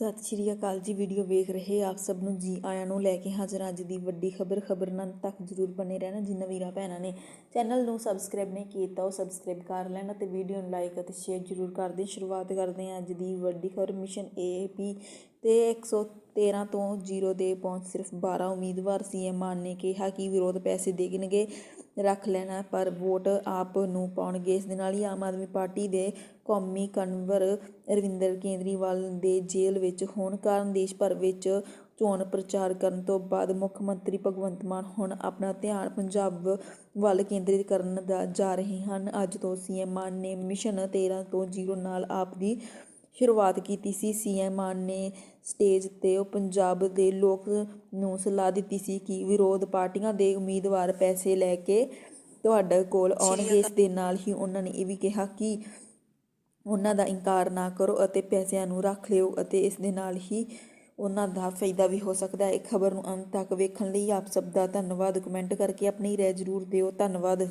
ਸਤਿ ਸ਼੍ਰੀ ਅਕਾਲ ਜੀ। ਵੀਡੀਓ ਵੇਖ ਰਹੇ ਆਪ ਸਭ ਨੂੰ ਜੀ ਆਇਆਂ ਨੂੰ ਲੈ ਕੇ ਹਾਜ਼ਰ ਅੱਜ ਦੀ ਵੱਡੀ ਖਬਰ ਖਬਰ ਨਾਲ ਤੱਕ ਜਰੂਰ ਬਨੇ ਰਹਿਣਾ। ਜਿਨ੍ਹਾਂ ਵੀਰਾਂ ਭੈਣਾਂ ਨੇ ਚੈਨਲ ਨੂੰ ਸਬਸਕ੍ਰਾਈਬ ਨਹੀਂ ਕੀਤਾ, ਉਹ ਸਬਸਕ੍ਰਾਈਬ ਕਰ ਲੈਣ ਅਤੇ ਵੀਡੀਓ ਨੂੰ ਲਾਈਕ ਅਤੇ ਸ਼ੇਅਰ ਜਰੂਰ ਕਰਦੇ ਸ਼ੁਰੂਆਤ ਕਰਦੇ ਹਾਂ ਅੱਜ ਦੀ ਵੱਡੀ ਖਬਰ। ਮਿਸ਼ਨ ਏਪੀ ਤੇ 113 ਤੋਂ ਜੀਰੋ ਦੇ ਪਹੁੰਚ ਸਿਰਫ 12 ਉਮੀਦਵਾਰ ਸੀ ਸੀਐਮ ਮਾਨ ਨੇ ਕਿਹਾ ਕਿ ਵਿਰੋਧ ਪੈਸੇ ਦੇਣਗੇ, ਰੱਖ ਲੈਣਾ, ਪਰ ਵੋਟ ਆਪ ਨੂੰ ਪਾਉਣਗੇ। ਇਸ ਦੇ ਨਾਲ ਹੀ ਆਮ ਆਦਮੀ ਪਾਰਟੀ ਦੇ ਕੌਮੀ ਕਨਵਰ ਰਵਿੰਦਰ ਕੇਂਦਰੀਵਾਲ ਦੇ ਜੇਲ੍ਹ ਵਿੱਚ ਹੋਣ ਕਾਰਨ ਦੇਸ਼ ਭਰ ਵਿੱਚ ਚੋਣ ਪ੍ਰਚਾਰ ਕਰਨ ਤੋਂ ਬਾਅਦ ਮੁੱਖ ਮੰਤਰੀ ਭਗਵੰਤ ਮਾਨ ਹੁਣ ਆਪਣਾ ਧਿਆਨ ਪੰਜਾਬ ਵੱਲ ਕੇਂਦਰਿਤ ਕਰਨ ਦਾ ਜਾ ਰਹੇ ਹਨ। ਅੱਜ ਤੋਂ ਸੀ ਐੱਮ ਮਾਨ ਨੇ ਮਿਸ਼ਨ 13 ਤੋਂ ਜ਼ੀਰੋ ਨਾਲ ਆਪ ਦੀ ਸ਼ੁਰੂਆਤ ਕੀਤੀ ਸੀ। ਐਮ ਮਾਨ ਨੇ ਸਟੇਜ ਤੇ ਉਹ ਪੰਜਾਬ ਦੇ ਲੋਕ ਨੂੰ ਸਲਾਹ ਦਿੱਤੀ ਸੀ ਕਿ ਵਿਰੋਧ ਪਾਰਟੀਆਂ ਦੇ ਉਮੀਦਵਾਰ ਪੈਸੇ ਲੈ ਕੇ ਤੁਹਾਡੇ ਕੋਲ ਆਉਣਗੇ। ਇਸ ਦੇ ਨਾਲ ਹੀ ਉਹਨਾਂ ਨੇ ਇਹ ਵੀ ਕਿਹਾ ਕਿ ਉਹਨਾਂ ਦਾ ਇਨਕਾਰ ਨਾ ਕਰੋ ਅਤੇ ਪੈਸਿਆਂ ਨੂੰ ਰੱਖ ਲਿਓ ਅਤੇ ਇਸ ਦੇ ਨਾਲ ਹੀ ਉਹਨਾਂ ਦਾ ਫਾਇਦਾ ਵੀ ਹੋ ਸਕਦਾ ਹੈ। ਖਬਰ ਨੂੰ ਅੰਤ ਤੱਕ ਵੇਖਣ ਲਈ ਆਪ ਸਭ ਦਾ ਧੰਨਵਾਦ। ਕਮੈਂਟ ਕਰਕੇ ਆਪਣੀ ਰਾਏ ਜ਼ਰੂਰ ਦਿਓ। ਧੰਨਵਾਦ।